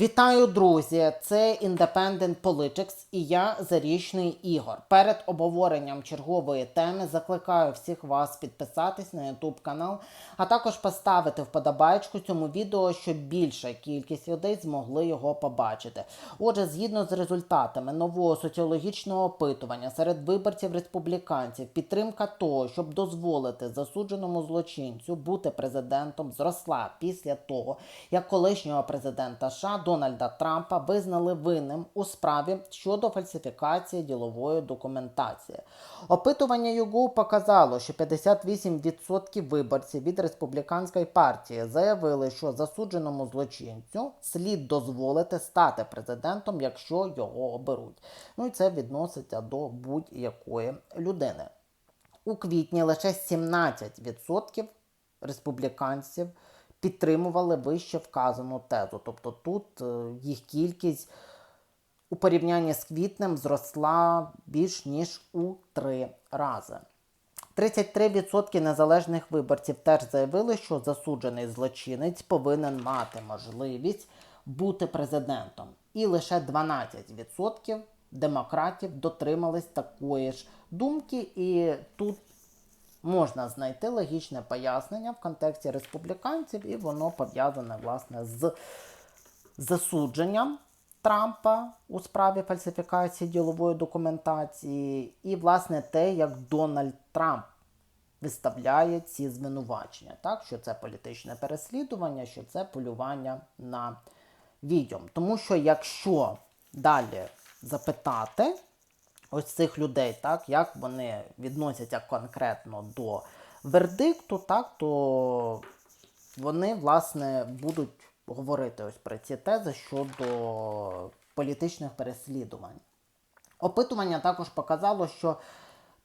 Вітаю, друзі! Це Independent Politics і я Зарічний Ігор. Перед обговоренням чергової теми закликаю всіх вас підписатись на YouTube канал, а також поставити вподобайку цьому відео, щоб більша кількість людей змогли його побачити. Отже, згідно з результатами нового соціологічного опитування серед виборців республіканців, підтримка того, щоб дозволити засудженому злочинцю бути президентом, зросла після того, як колишнього президента США Дональда Трампа визнали винним у справі щодо фальсифікації ділової документації. Опитування ЮГУ показало, що 58% виборців від республіканської партії заявили, що засудженому злочинцю слід дозволити стати президентом, якщо його оберуть. Ну і це відноситься до будь-якої людини. У квітні лише 17% республіканців підтримували вище вказану тезу. Тобто тут е, їх кількість у порівнянні з квітнем зросла більш ніж у три рази. 33% незалежних виборців теж заявили, що засуджений злочинець повинен мати можливість бути президентом. І лише 12% демократів дотримались такої ж думки, і тут можна знайти логічне пояснення в контексті республіканців, і воно пов'язане власне з засудженням Трампа у справі фальсифікації ділової документації, і, власне, те, як Дональд Трамп виставляє ці звинувачення, так, що це політичне переслідування, що це полювання на відьом. Тому що якщо далі запитати ось цих людей, так, як вони відносяться конкретно до вердикту, так, то вони, власне, будуть говорити ось про ці тези щодо політичних переслідувань. Опитування також показало, що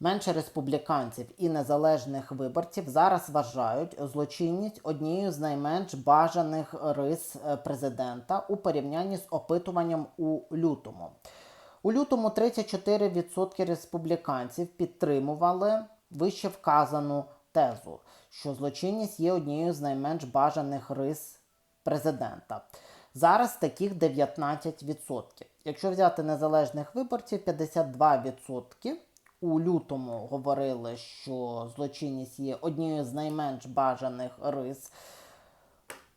менше республіканців і незалежних виборців зараз вважають злочинність однією з найменш бажаних рис е, президента у порівнянні з опитуванням у лютому. У лютому 34% республіканців підтримували вище вказану тезу, що злочинність є однією з найменш бажаних рис президента. Зараз таких 19%. Якщо взяти незалежних виборців, 52% у лютому говорили, що злочинність є однією з найменш бажаних рис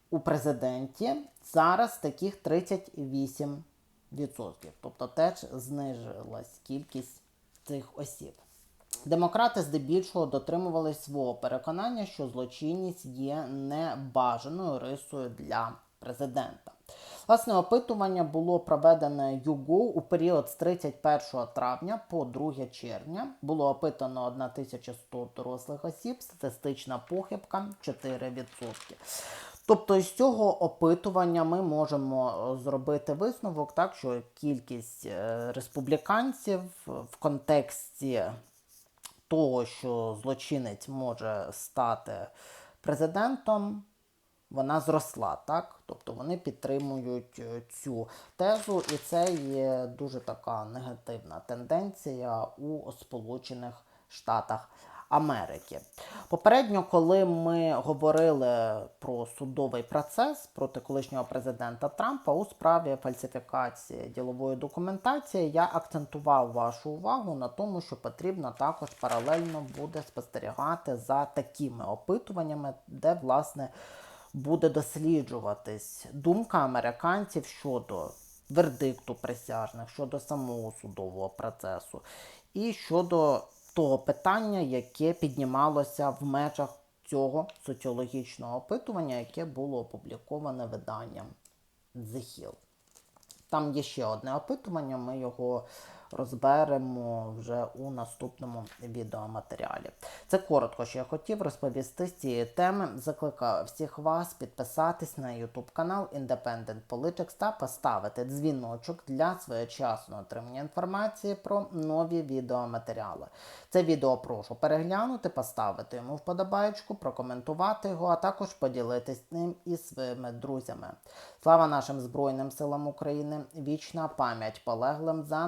у президенті. Зараз таких 38%. Тобто теж знижилась кількість цих осіб. Демократи здебільшого дотримувались свого переконання, що злочинність є небажаною рисою для президента. Власне, опитування було проведене ЮГО у період з 31 травня по 2 червня. Було опитано 1100 дорослих осіб, статистична похибка 4%. Тобто з цього опитування ми можемо е, зробити висновок, так що кількість е, республіканців в контексті того, що злочинець може стати президентом, вона зросла, так? Тобто вони підтримують е, цю тезу, і це є дуже така негативна тенденція у Сполучених Штатах Америки. Попередньо, коли ми говорили про судовий процес проти колишнього президента Трампа у справі фальсифікації ділової документації, я акцентував вашу увагу на тому, що потрібно також паралельно буде спостерігати за такими опитуваннями, де власне буде досліджуватись думка американців щодо вердикту присяжних, щодо самого судового процесу і щодо того питання, яке піднімалося в межах цього соціологічного опитування, яке було опубліковане виданням The Hill. Там є ще одне опитування, ми його розберемо вже у наступному відеоматеріалі. Це коротко, що я хотів розповісти з цієї теми. Закликаю всіх вас підписатись на YouTube канал Independent Politics та поставити дзвіночок для своєчасного отримання інформації про нові відеоматеріали. Це відео прошу переглянути, поставити йому вподобайку, прокоментувати його, а також поділитись ним із своїми друзями. Слава нашим Збройним силам України! Вічна пам'ять полеглим за